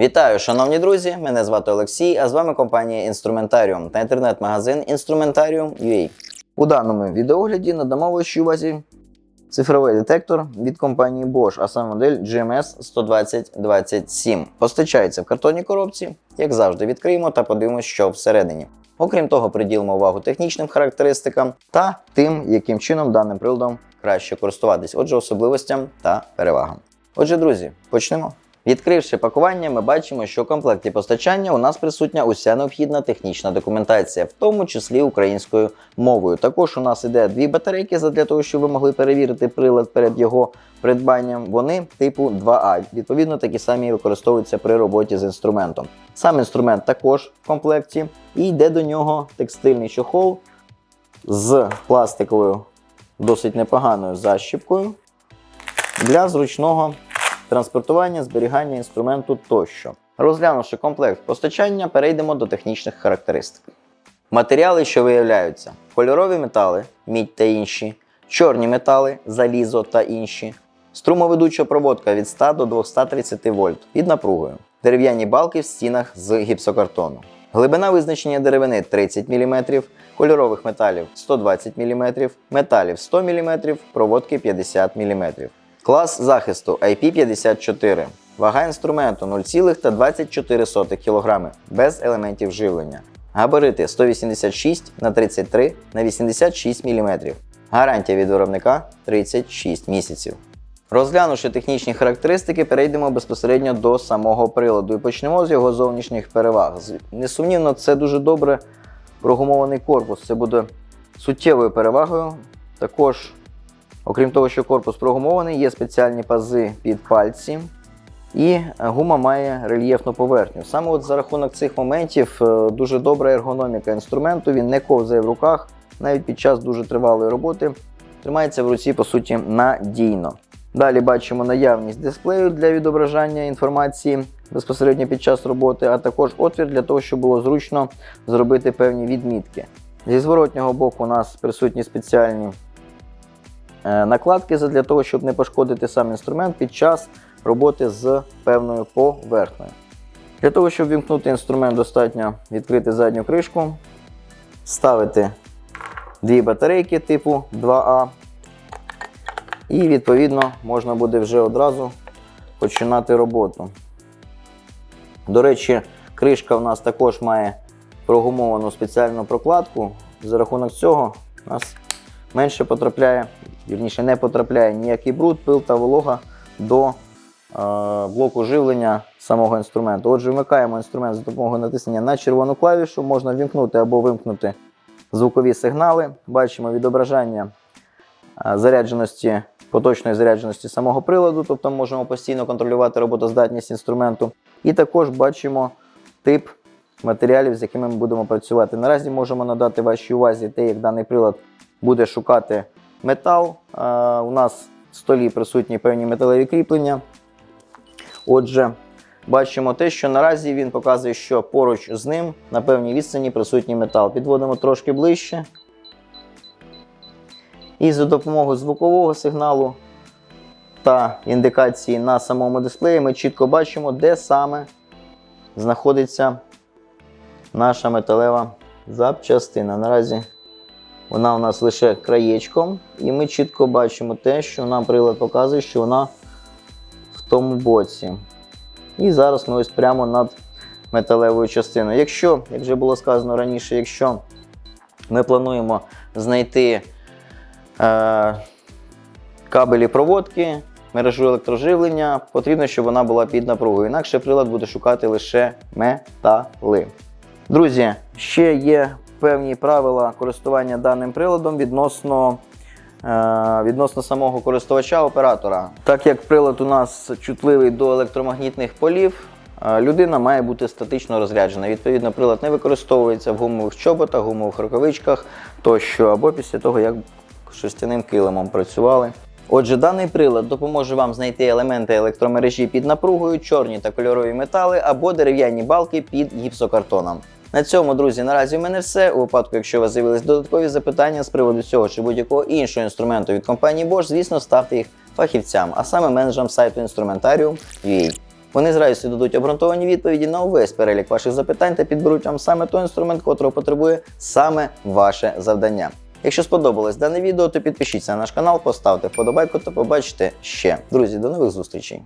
Вітаю, шановні друзі! Мене звати Олексій, а з вами компанія Інструментаріум та інтернет-магазин Instrumentarium.ua. У даному відеогляді надамо вашій увазі цифровий детектор від компанії Bosch, а саме модель GMS 12027. Постачається в картонній коробці. Як завжди, відкриємо та подивимося, що всередині. Окрім того, приділимо увагу технічним характеристикам та тим, яким чином даним приладом краще користуватись, отже, особливостям та перевагам. Отже, друзі, почнемо. Відкривши пакування, ми бачимо, що в комплекті постачання у нас присутня уся необхідна технічна документація, в тому числі українською мовою. Також у нас іде дві батарейки для того, щоб ви могли перевірити прилад перед його придбанням. Вони типу 2А. Відповідно, такі самі використовуються при роботі з інструментом. Сам інструмент також в комплекті, і йде до нього текстильний чохол з пластиковою досить непоганою защіпкою для зручного транспортування, зберігання інструменту тощо. Розглянувши комплект постачання, перейдемо до технічних характеристик. Матеріали, що виявляються: кольорові метали, мідь та інші, чорні метали, залізо та інші, струмоведуча проводка від 100 до 230 вольт під напругою, дерев'яні балки в стінах з гіпсокартону. Глибина визначення деревини 30 мм, кольорових металів 120 мм, металів 100 мм, проводки 50 мм. Клас захисту IP54. Вага інструменту 0,24 кг без елементів живлення. Габарити 186 на 33 на 86 мм. Гарантія від виробника 36 місяців. Розглянувши технічні характеристики, перейдемо безпосередньо до самого приладу і почнемо з його зовнішніх переваг. Несумнівно, це дуже добре прогумований корпус. Це буде суттєвою перевагою. Також Окрім того, що корпус прогумований, є спеціальні пази під пальці, і е, гума має рельєфну поверхню. Саме от за рахунок цих моментів е, дуже добра ергономіка інструменту, він не ковзає в руках, навіть під час дуже тривалої роботи тримається в руці, по суті, надійно. Далі бачимо наявність дисплею для відображання інформації безпосередньо під час роботи, а також отвір для того, щоб було зручно зробити певні відмітки. Зі зворотнього боку у нас присутні спеціальні накладки для того, щоб не пошкодити сам інструмент під час роботи з певною поверхнею. Для того, щоб вімкнути інструмент, достатньо відкрити задню кришку, ставити дві батарейки типу 2А, і відповідно можна буде вже одразу починати роботу. До речі, кришка в нас також має прогумовану спеціальну прокладку. За рахунок цього у нас менше потрапляє, вірніше не потрапляє ніякий бруд, пил та волога до е, блоку живлення самого інструменту. Отже, вмикаємо інструмент за допомогою натиснення на червону клавішу, можна вімкнути або вимкнути звукові сигнали. Бачимо відображення е, зарядженості, поточної зарядженості самого приладу, тобто можемо постійно контролювати роботоздатність інструменту. І також бачимо тип матеріалів, з якими ми будемо працювати. Наразі можемо надати вашій увазі те, як даний прилад буде шукати метал. У нас в столі присутні певні металеві кріплення. Отже, бачимо те, що наразі він показує, що поруч з ним на певній відстані присутній метал. Підводимо трошки ближче. І за допомогою звукового сигналу та індикації на самому дисплеї ми чітко бачимо, де саме знаходиться наша металева запчастина. Наразі вона у нас лише краєчком, і ми чітко бачимо те, що нам прилад показує, що вона в тому боці. І зараз ми ось прямо над металевою частиною. Якщо, як вже було сказано раніше, якщо ми плануємо знайти е, кабелі проводки, мережу електроживлення, потрібно, щоб вона була під напругою. Інакше прилад буде шукати лише метали. Друзі, ще є певні правила користування даним приладом відносно, е, відносно самого користувача оператора. Так як прилад у нас чутливий до електромагнітних полів, е, людина має бути статично розряджена. Відповідно, прилад не використовується в гумових чоботах, гумових рукавичках тощо, або після того, як шерстяним килимом працювали. Отже, даний прилад допоможе вам знайти елементи електромережі під напругою, чорні та кольорові метали або дерев'яні балки під гіпсокартоном. На цьому, друзі, наразі в мене все. У випадку, якщо у вас з'явились додаткові запитання з приводу цього чи будь-якого іншого інструменту від компанії Bosch, звісно, ставте їх фахівцям, а саме менеджерам сайту Instrumentarium.ua. Вони з радістю дадуть обґрунтовані відповіді на увесь перелік ваших запитань та підберуть вам саме той інструмент, котрого потребує саме ваше завдання. Якщо сподобалось дане відео, то підпишіться на наш канал, поставте вподобайку та побачите ще. Друзі, до нових зустрічей!